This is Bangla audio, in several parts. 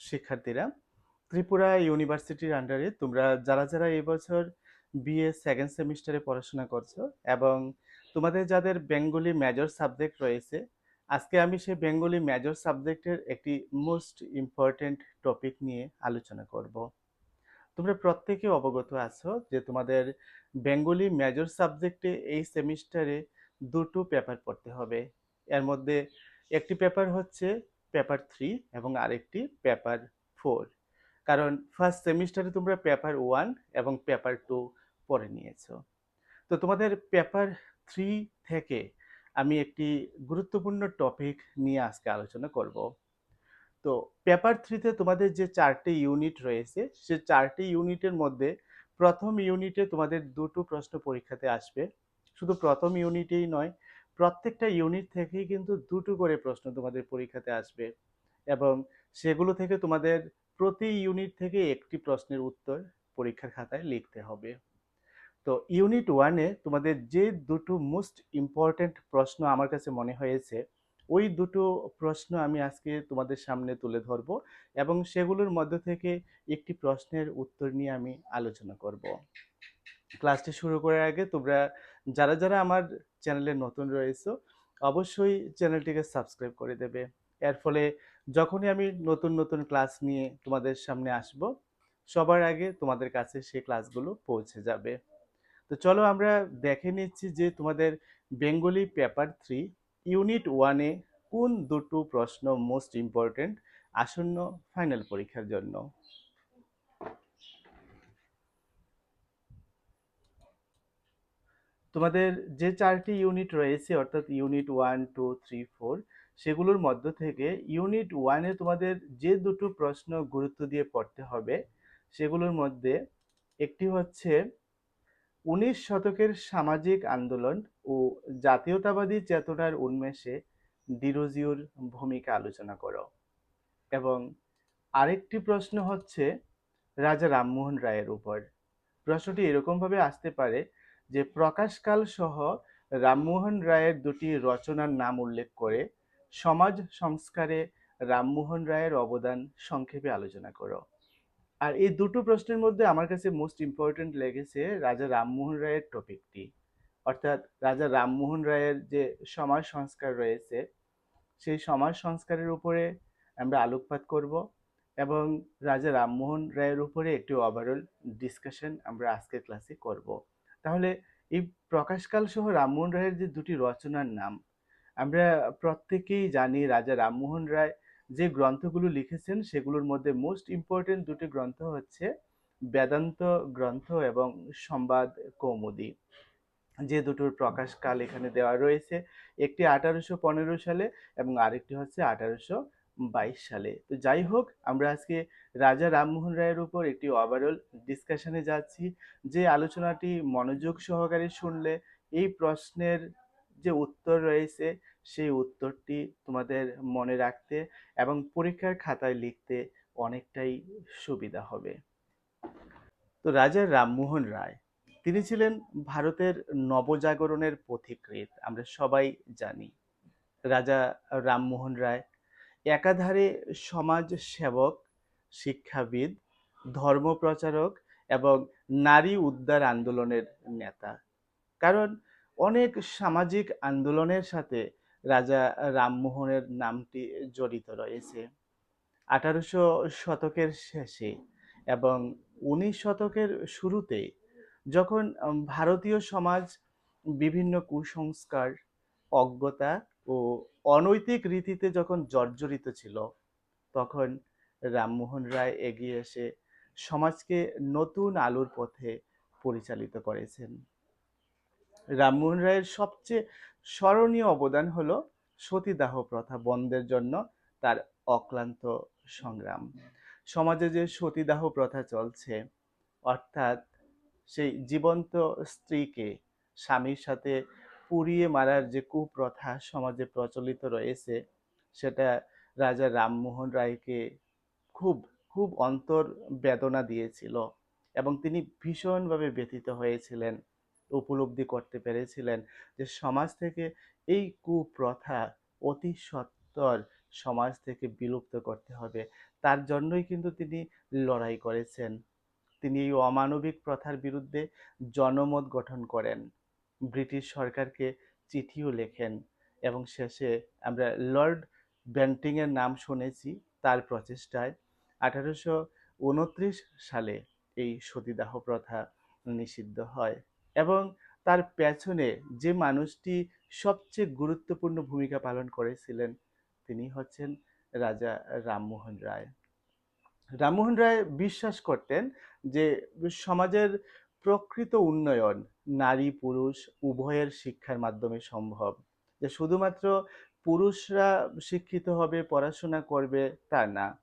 শিক্ষার্থীরা, ত্রিপুরা ইউনিভার্সিটির আন্ডারে তোমরা যারা যারা এবছর বিএ সেকেন্ড সেমিস্টারে পড়াশোনা করছ এবং তোমাদের যাদের বেঙ্গলি মেজর সাবজেক্ট রয়েছে, আজকে আমি সেই বেঙ্গলি মেজর সাবজেক্টের একটি মোস্ট ইম্পর্ট্যান্ট টপিক নিয়ে আলোচনা করব। তোমরা প্রত্যেকে অবগত আছো যে তোমাদের বেঙ্গলি মেজর সাবজেক্টে এই সেমিস্টারে দুটো পেপার পড়তে হবে। এর মধ্যে একটি পেপার হচ্ছে পেপার থ্রি এবং আরেকটি পেপার ফোর কারণ ফার্স্ট সেমিস্টারে তোমরা পেপার ওয়ান এবং পেপার টু পড়ে নিয়েছো। তো তোমাদের পেপার থ্রি থেকে আমি একটি গুরুত্বপূর্ণ টপিক নিয়ে আজকে আলোচনা করব। তো পেপার থ্রিতে তোমাদের যে চারটি ইউনিট রয়েছে, সে চারটি ইউনিটের মধ্যে প্রথম ইউনিটে তোমাদের দুটো প্রশ্ন পরীক্ষাতে আসবে। শুধু প্রথম ইউনিটেই নয় প্রত্যেকটা ইউনিট থেকেই কিন্তু দুটো করে প্রশ্ন তোমাদের পরীক্ষাতে আসবে এবং সেগুলো থেকে তোমাদের প্রতি ইউনিট থেকে একটি প্রশ্নের উত্তর পরীক্ষার খাতায় লিখতে হবে। তো ইউনিট ওয়ানে তোমাদের যে দুটো মোস্ট ইম্পর্ট্যান্ট প্রশ্ন আমার কাছে মনে হয়েছে, ওই দুটো প্রশ্ন আমি আজকে তোমাদের সামনে তুলে ধরবো এবং সেগুলোর মধ্য থেকে একটি প্রশ্নের উত্তর নিয়ে আমি আলোচনা করব। ক্লাসটি শুরু করার আগে তোমরা যারা যারা আমার চ্যানেলে নতুন রয়েছো, অবশ্যই চ্যানেলটিকে সাবস্ক্রাইব করে দেবে। এর ফলে যখনই আমি নতুন নতুন ক্লাস নিয়ে তোমাদের সামনে আসব, সবার আগে তোমাদের কাছে সেই ক্লাসগুলো পৌঁছে যাবে। তো চলো আমরা দেখে নিচ্ছি যে তোমাদের বেঙ্গলি পেপার থ্রি, ইউনিট ওয়ানে কোন দুটো প্রশ্ন মোস্ট ইম্পর্টেন্ট আসন্ন ফাইনাল পরীক্ষার জন্য। তোমাদের যে চারটি ইউনিট রয়েছে, অর্থাৎ unit one two three four সেগুলোর মধ্য থেকে ইউনিট ওয়ানে তোমাদের যে দুটো প্রশ্ন গুরুত্ব দিয়ে পড়তে হবে, সেগুলোর মধ্যে একটি হচ্ছে উনিশ শতকের সামাজিক আন্দোলন ও জাতীয়তাবাদী চেতনার উন্মেষে ডিরোজিওর ভূমিকা আলোচনা করো। এবং আরেকটি প্রশ্ন হচ্ছে রাজা রামমোহন রায়ের উপর। প্রশ্নটি এরকমভাবে আসতে পারে যে প্রকাশকাল সহ রামমোহন রায়ের দুটি রচনার নাম উল্লেখ করে সমাজ সংস্কারে রামমোহন রায়ের অবদান সংক্ষেপে আলোচনা করো। আর এই দুটো প্রশ্নের মধ্যে আমার কাছে মোস্ট ইম্পর্টেন্ট লেগেছে রাজা রামমোহন রায়ের টপিকটি অর্থাৎ রাজা রামমোহন রায়ের যে সমাজ সংস্কার রয়েছে, সেই সমাজ সংস্কারের উপরে আমরা আলোকপাত করব এবং রাজা রামমোহন রায়ের উপরে একটি ওভারঅল ডিসকাশন আমরা আজকের ক্লাসে করব। তাহলে এই প্রকাশকাল সহ রামমোহন রায়ের যে দুটি রচনার নাম, আমরা প্রত্যেকেই জানি রাজা রামমোহন রায় যে গ্রন্থগুলো লিখেছেন সেগুলোর মধ্যে মোস্ট ইম্পর্টেন্ট দুটি গ্রন্থ হচ্ছে বেদান্ত গ্রন্থ এবং সংবাদ কৌমুদি। যে দুটোর প্রকাশকাল এখানে দেওয়া রয়েছে, একটি আঠারোশো পনেরো সালে এবং আরেকটি হচ্ছে আঠারোশো বাইশ সালে। তো যাই হোক, আমরা আজকে রাজা রামমোহন রায়ের উপর একটি ওভারঅল ডিসকাশনে যাচ্ছি, যে আলোচনাটি মনোযোগ সহকারে শুনলে এই প্রশ্নের যে উত্তর রয়েছে, সেই উত্তরটি তোমাদের মনে রাখতে এবং পরীক্ষার খাতায় লিখতে অনেকটাই সুবিধা হবে। তো রাজা রামমোহন রায়, তিনি ছিলেন ভারতের নবজাগরণের পথিকৃৎ, আমরা সবাই জানি। রাজা রামমোহন রায় একাধারে সমাজ সেবক শিক্ষাবিদ, ধর্মপ্রচারক এবং নারী উদ্ধার আন্দোলনের নেতা। কারণ অনেক সামাজিক আন্দোলনের সাথে রাজা রামমোহনের নামটি জড়িত রয়েছে। আঠারোশো শতকের শেষে এবং উনিশ শতকের শুরুতে যখন ভারতীয় সমাজ বিভিন্ন কুসংস্কার, অজ্ঞতা ও অনৈতিক রীতিতে যখন জর্জরিত ছিল, তখন রামমোহন রায় এগিয়ে এসে সমাজকে নতুন আলোর পথে পরিচালিত করেছেন। রামমোহন রায়ের সবচেয়ে স্মরণীয় অবদান হলো সতীদাহ প্রথা বন্ধের জন্য তার অক্লান্ত সংগ্রাম। সমাজে যে সতীদাহ প্রথা চলছে, অর্থাৎ সেই জীবন্ত স্ত্রীকে স্বামীর সাথে পুড়িয়ে মারার যে কুপ্রথা সমাজে প্রচলিত রয়েছে, সেটা রাজা রামমোহন রায়কে খুব খুব অন্তর বেদনা দিয়েছিল এবং তিনি ভীষণভাবে ব্যথিত হয়েছিলেন, উপলব্ধি করতে পেরেছিলেন যে সমাজ থেকে এই কুপ্রথা অতি সত্বর সমাজ থেকে বিলুপ্ত করতে হবে। তার জন্যই কিন্তু তিনি লড়াই করেছেন। তিনি এই অমানবিক প্রথার বিরুদ্ধে জনমত গঠন করেন। ব্রিটিশ সরকারকে চিঠিও লেখেন এবং শেষে আমরা লর্ড বেন্টিংয়ের নাম শুনেছি তার প্রচেষ্টায়। আঠারোশো উনত্রিশ সালে এই সতীদাহ প্রথা নিষিদ্ধ হয় এবং তার পেছনে যে মানুষটি সবচেয়ে গুরুত্বপূর্ণ ভূমিকা পালন করেছিলেন তিনি হচ্ছেন রাজা রামমোহন রায়। রামমোহন রায় বিশ্বাস করতেন যে সমাজের প্রকৃত উন্নয়ন নারী, পুরুষ উভয়ের শিক্ষার মাধ্যমে সম্ভব। যে শুধুমাত্র পুরুষরা শিক্ষিত হবে, পড়াশোনা করবে তা না।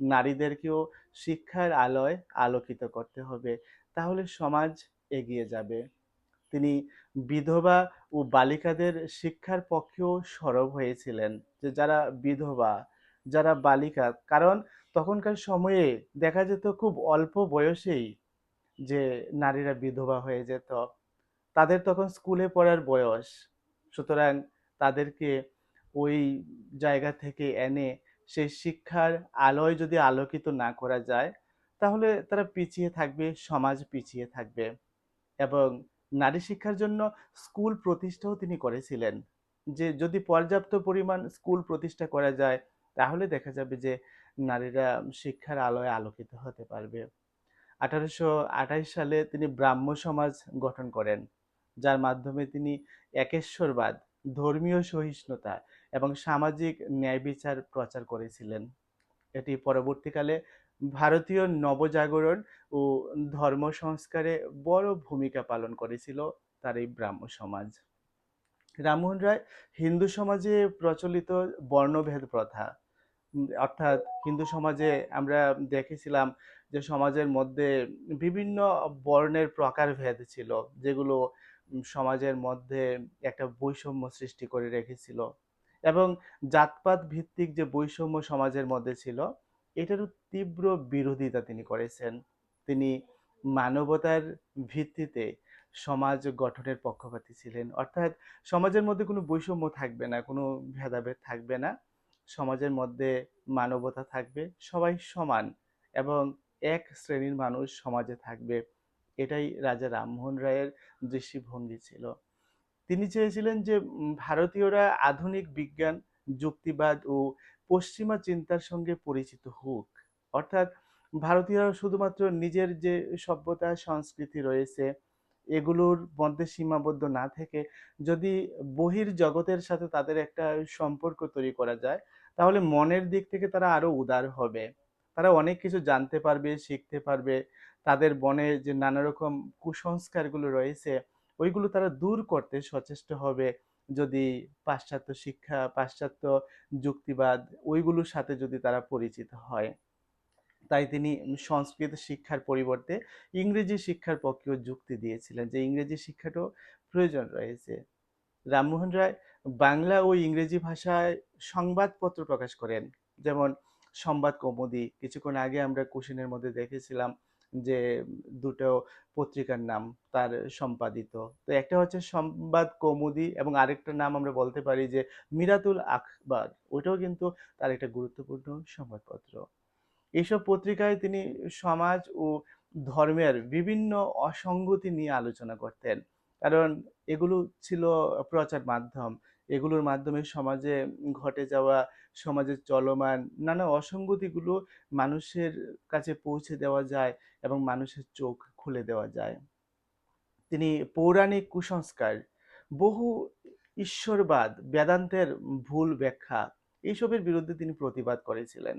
নারীদেরকেও শিক্ষার আলোয় আলোকিত করতে হবে, তাহলে সমাজ এগিয়ে যাবে। তিনি বিধবা ও বালিকাদের শিক্ষার পক্ষেও সরব হয়েছিলেন। যে যারা বিধবা, যারা বালিকা, কারণ তখনকার সময়ে দেখা যেত খুব অল্প বয়সেই যে নারীরা বিধবা হয়ে যেত, তাদের তখন স্কুলে পড়ার বয়স। সুতরাং তাদেরকে ওই জায়গা থেকে এনে সেই শিক্ষার আলোয় যদি আলোকিত না করা যায়, তাহলে তারা পিছিয়ে থাকবে, সমাজ পিছিয়ে থাকবে। এবং নারী শিক্ষার জন্য স্কুল প্রতিষ্ঠাও তিনি করেছিলেন। যে যদি পর্যাপ্ত পরিমাণ স্কুল প্রতিষ্ঠা করা যায়, তাহলে দেখা যাবে যে নারীরা শিক্ষার আলোয় আলোকিত হতে পারবে। আঠারোশো সালে তিনি ব্রাহ্ম সমাজ গঠন করেন, যার মাধ্যমে তিনি একেশ্বরবাদ, ধর্মীয় সহিষ্ণুতা এবং সামাজিক ন্যায় বিচার প্রচার করেছিলেন। এটি পরবর্তীকালে ভারতীয় নবজাগরণ ও ধর্ম সংস্কারে বড় ভূমিকা পালন করেছিল তার এই ব্রাহ্ম সমাজ। রামমোহন রায় হিন্দু সমাজে প্রচলিত বর্ণভেদ প্রথা অর্থাৎ হিন্দু সমাজে আমরা দেখেছিলাম যে সমাজের মধ্যে বিভিন্ন বর্ণের প্রকারভেদ ছিল, যেগুলো সমাজের মধ্যে একটা বৈষম্য সৃষ্টি করে রেখেছিল এবং জাতপাত ভিত্তিক যে বৈষম্য সমাজের মধ্যে ছিল, এটারও তীব্র বিরোধিতা তিনি করেছেন। তিনি মানবতার ভিত্তিতে সমাজ গঠনের পক্ষপাতী ছিলেন। অর্থাৎ সমাজের মধ্যে কোনো বৈষম্য থাকবে না, কোনো ভেদাভেদ থাকবে না। সমাজের মধ্যে মানবতা থাকবে, সবাই সমান এবং এক শ্রেণির মানুষ সমাজে থাকবে। এটাই রাজা রামমোহন রায়ের দৃষ্টিভঙ্গি ছিল। তিনি চেয়েছিলেন যে ভারতীয়রা আধুনিক বিজ্ঞান, যুক্তিবাদ ও পশ্চিমা চিন্তার সঙ্গে পরিচিত হোক। অর্থাৎ ভারতীয়রা শুধুমাত্র নিজের যে সভ্যতা, সংস্কৃতি রয়েছে এগুলোর মধ্যে সীমাবদ্ধ না থেকে যদি বহির জগতের সাথে তাদের একটা সম্পর্ক তৈরি করা যায়, তাহলে মনের দিক থেকে তারা আরও উদার হবে। তারা অনেক কিছু জানতে পারবে, শিখতে পারবে। তাদের বনে যে নানা রকম কুসংস্কারগুলো রয়েছে, ওইগুলো তারা দূর করতে সচেষ্ট হবে। যদি পাশ্চাত্য শিক্ষা, পাশ্চাত্য যুক্তিবাদ, ওইগুলোর সাথে যদি তারা পরিচিত হয়। তাই তিনি সংস্কৃত শিক্ষার পরিবর্তে ইংরেজি শিক্ষার পক্ষেও যুক্তি দিয়েছিলেন যে ইংরেজি শিক্ষাটাও প্রয়োজন রয়েছে। রামমোহন রায় বাংলা ও ইংরেজি ভাষায় সংবাদপত্র প্রকাশ করেন, যেমন সংবাদ কৌমুদি। কিছুক্ষণ আগে আমরা কোশ্চেনের মধ্যে দেখেছিলাম যে দুটো পত্রিকার নাম তার সম্পাদিত। তো একটা হচ্ছে সংবাদ কৌমুদি এবং আরেকটা নাম আমরা বলতে পারি যে মিরাতুল আখবার। ওইটাও কিন্তু তার একটা গুরুত্বপূর্ণ সংবাদপত্র। এইসব পত্রিকায় তিনি সমাজ ও ধর্মের বিভিন্ন অসঙ্গতি নিয়ে আলোচনা করতেন। কারণ এগুলো ছিল প্রচার মাধ্যম। এগুলোর মাধ্যমে সমাজে ঘটে যাওয়া সমাজের চলমান নানা অসঙ্গতিগুলো মানুষের কাছে পৌঁছে দেওয়া যায় এবং মানুষের চোখ খুলে দেওয়া যায়। তিনি পৌরাণিক কুসংস্কার, বহু ঈশ্বরবাদ, বেদান্তের ভুল ব্যাখ্যা এইসবের বিরুদ্ধে তিনি প্রতিবাদ করেছিলেন।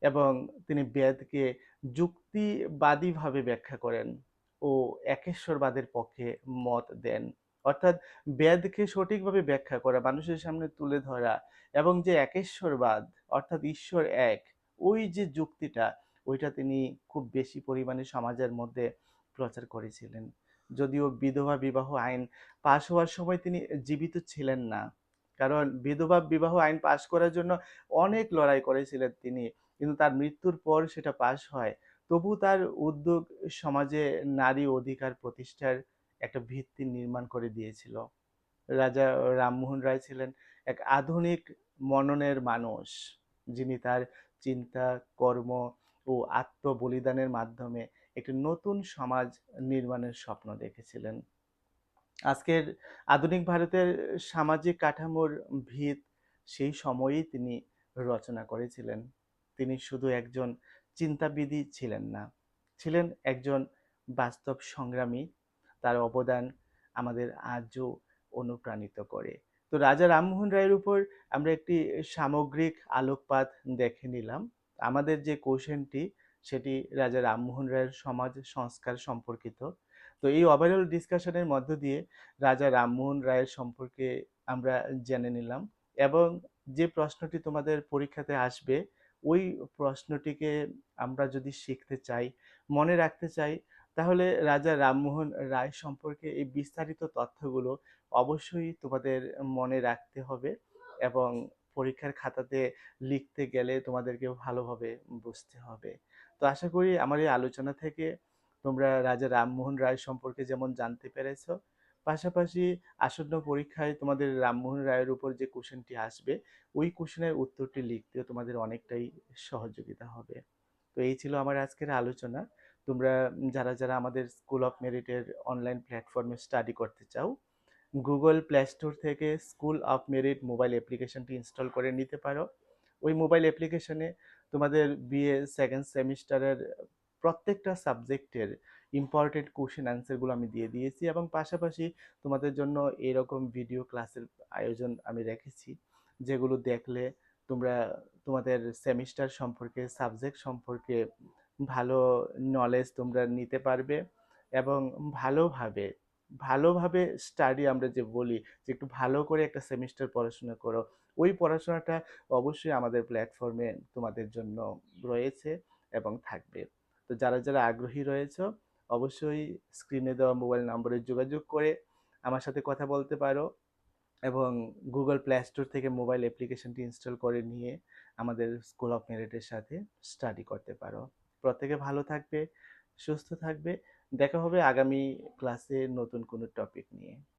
এবং তিনি বেদকে যুক্তিবাদীভাবে ব্যাখ্যা করেন ও একেশ্বরবাদের পক্ষে মত দেন। অর্থাৎ বেদকে সঠিকভাবে ব্যাখ্যা করা, মানুষের সামনে তুলে ধরা এবং যে একেশ্বরবাদ, অর্থাৎ ঈশ্বর এক, ওই যে যুক্তিটা, ওইটা তিনি খুব বেশি পরিমাণে সমাজের মধ্যে প্রচার করেছিলেন। যদিও বিধবা বিবাহ আইন পাশ হওয়ার সময় তিনি জীবিত ছিলেন না। কারণ বিধবা বিবাহ আইন পাশ করার জন্য অনেক লড়াই করেছিলেন তিনি। কিন্তু তার মৃত্যুর পর সেটা পাশ হয়। তবু তার উদ্যোগ সমাজে নারী অধিকার প্রতিষ্ঠার একটা ভিত্তি নির্মাণ করে দিয়েছিল। রাজা রামমোহন রায় ছিলেন এক আধুনিক মননের মানুষ। যিনি তার চিন্তা, কর্ম ও আত্মবলিদানের মাধ্যমে একটি নতুন সমাজ নির্মাণের স্বপ্ন দেখেছিলেন। আজকের আধুনিক ভারতের সামাজিক কাঠামোর ভিত সেই সময়েই তিনি রচনা করেছিলেন। তিনি শুধু একজন চিন্তাবিদই ছিলেন না, ছিলেন একজন বাস্তব সংগ্রামী। তার অবদান আমাদের আজও অনুপ্রাণিত করে। তো রাজা রামমোহন রায়ের উপর আমরা একটি সামগ্রিক আলোকপাত দেখে নিলাম। আমাদের যে কোশ্চেনটি সেটি রাজা রামমোহন রায়ের সমাজ সংস্কার সম্পর্কিত। তো এই ওভারঅল ডিসকাশনের মধ্য দিয়ে রাজা রামমোহন রায়ের সম্পর্কে আমরা জেনে নিলাম এবং যে প্রশ্নটি তোমাদের পরীক্ষাতে আসবে ওই প্রশ্নটিকে আমরা যদি শিখতে চাই, মনে রাখতে চাই, তাহলে রাজা রামমোহন রায় সম্পর্কে এই বিস্তারিত তথ্যগুলো অবশ্যই তোমাদের মনে রাখতে হবে এবং পরীক্ষার খাতাতে লিখতে গেলে তোমাদেরকে ভালোভাবে বুঝতে হবে। তো আশা করি আমার এই আলোচনা থেকে তোমরা রাজা রামমোহন রায় সম্পর্কে যেমন জানতে পেরেছ পাশাপাশি আসন্ন পরীক্ষায় তোমাদের রামমোহন রায়ের উপর যে কোশ্চেনটি আসবে, ওই কোশ্চেনের উত্তরটি লিখতেও তোমাদের অনেকটাই সহযোগিতা হবে। তো এই ছিল আমার আজকের আলোচনা। তোমরা যারা যারা আমাদের স্কুল অফ মেরিটের অনলাইন প্ল্যাটফর্মে স্টাডি করতে চাও, গুগল প্লে স্টোর থেকে স্কুল অফ মেরিট মোবাইল অ্যাপ্লিকেশনটি ইনস্টল করে নিতে পারো। ওই মোবাইল অ্যাপ্লিকেশনে তোমাদের বিএ সেকেন্ড সেমিস্টারের প্রত্যেকটা সাবজেক্টের ইম্পর্টেন্ট কোশ্চেন অ্যান্সারগুলো আমি দিয়ে দিয়েছি এবং পাশাপাশি তোমাদের জন্য এরকম ভিডিও ক্লাসের আয়োজন আমি রেখেছি, যেগুলো দেখলে তোমরা তোমাদের সেমিস্টার সম্পর্কে সাবজেক্ট সম্পর্কে ভালো নলেজ তোমরা নিতে পারবে এবং ভালোভাবে ভালোভাবে স্টাডি আমরা যে বলি যে একটু ভালো করে একটা সেমিস্টার পড়াশোনা করো, ওই পড়াশোনাটা অবশ্যই আমাদের প্ল্যাটফর্মে তোমাদের জন্য রয়েছে এবং থাকবে। তো যারা যারা আগ্রহী রয়েছে অবশ্যই স্ক্রিনে দেওয়া মোবাইল নম্বরে যোগাযোগ করে আমার সাথে কথা বলতে পারো এবং গুগল প্লে স্টোর থেকে মোবাইল অ্যাপ্লিকেশনটি ইনস্টল করে নিয়ে আমাদের স্কুল অফ মেরিটের সাথে স্টাডি করতে পারো। প্রত্যেকে ভালো থাকবে, সুস্থ থাকবে। দেখা হবে আগামী ক্লাসে নতুন কোনো টপিক নিয়ে।